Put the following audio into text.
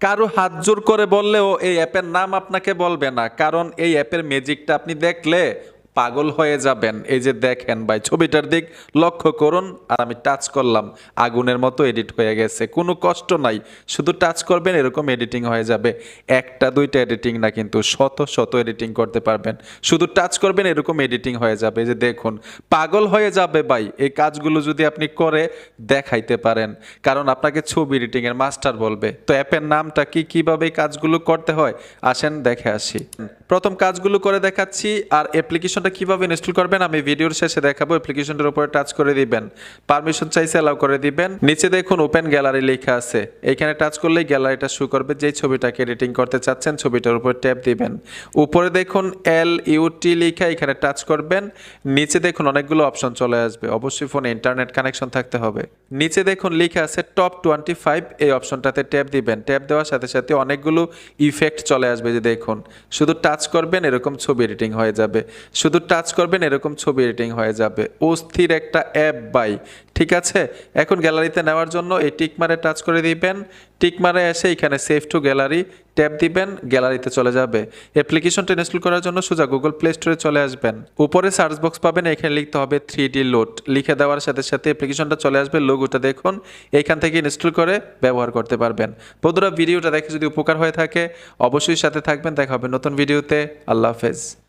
কারও হাত জোর করে বললেও এই অ্যাপের নাম আপনাকে বলবে না, কারণ এই অ্যাপের ম্যাজিকটা আপনি দেখলে পাগল হয়ে যাবেন। এই যে দেখেন ভাই, ছবিটার দিক লক্ষ্য করুন আর আমি টাচ করলাম, আগুনের মতো এডিট হয়ে গেছে। কোনো কষ্ট নাই, শুধু টাচ করবেন, এরকম এডিটিং হয়ে যাবে। একটা, দুইটা এডিটিং না কিন্তু শত শত এডিটিং করতে পারবেন। শুধু টাচ করবেন, এরকম এডিটিং হয়ে যাবে। এই যে দেখুন, পাগল হয়ে যাবে ভাই। এই কাজগুলো যদি আপনি করে দেখাইতে পারেন, কারণ আপনাকে ছবি এডিটিংয়ের মাস্টার বলবে। তো অ্যাপের নামটা কি, কীভাবে কাজগুলো করতে হয়? আসেন দেখে আসি। প্রথম কাজগুলো করে দেখাচ্ছি, আর অ্যাপ্লিকেশনটা কীভাবে ইনস্টল করবেন আমি ভিডিওর শেষে দেখাবো অ্যাপ্লিকেশনটার উপরে টাচ করে দিবেন। পারমিশন চাইছে অ্যালাউ করে দিবেন। নিচে দেখুন ওপেন গ্যালারি লেখা আছে। এখানে টাচ করলেই গ্যালারিটা শু করবে, যেই ছবিটাকে এডিটিং করতে চাচ্ছেন ছবিটার উপর ট্যাপ দিবেন। উপরে দেখুন এল ইউটি লেখা, এখানে টাচ করবেন। নিচে দেখুন অনেকগুলো অপশন চলে আসবে। অবশ্যই ফোনে ইন্টারনেট কানেকশন থাকতে হবে। নিচে দেখুন লেখা আছে টপ টোয়েন্টি ফাইভ এই অপশনটাতে ট্যাপ দিবেন। ট্যাপ দেওয়ার সাথে সাথে অনেকগুলো ইফেক্ট চলে আসবে, যে দেখুন। শুধু টাচ করবেন, এরকম ছবি এডিটিং হয়ে যাবে। শুধু টাচ করবেন, এরকম ছবি এডিটিং হয়ে যাবে। অস্থির একটা অ্যাপ বাই ঠিক আছে? এখন গ্যালারিতে নেওয়ার জন্য এই টিকমারে টাচ করে দিবেন। টিকমারে এসে এখানে সেভ টু গ্যালারি, ট্যাপ দিবেন, গ্যালারিতে চলে যাবে। অ্যাপ্লিকেশনটা ইনস্টল করার জন্য সোজা গুগল প্লে স্টোরে চলে আসবেন। উপরে সার্চ বক্স পাবেন, এখানে লিখতে হবে থ্রি ডি লোড। লিখে দেওয়ার সাথে সাথে অ্যাপ্লিকেশনটা চলে আসবে, লোগোটা দেখুন। এখান থেকে ইনস্টল করে ব্যবহার করতে পারবেন। বন্ধুরা, ভিডিওটা দেখে যদি উপকার হয়ে থাকে, অবশ্যই সাথে থাকবেন। দেখা হবে নতুন ভিডিওতে। আল্লাহ হাফেজ।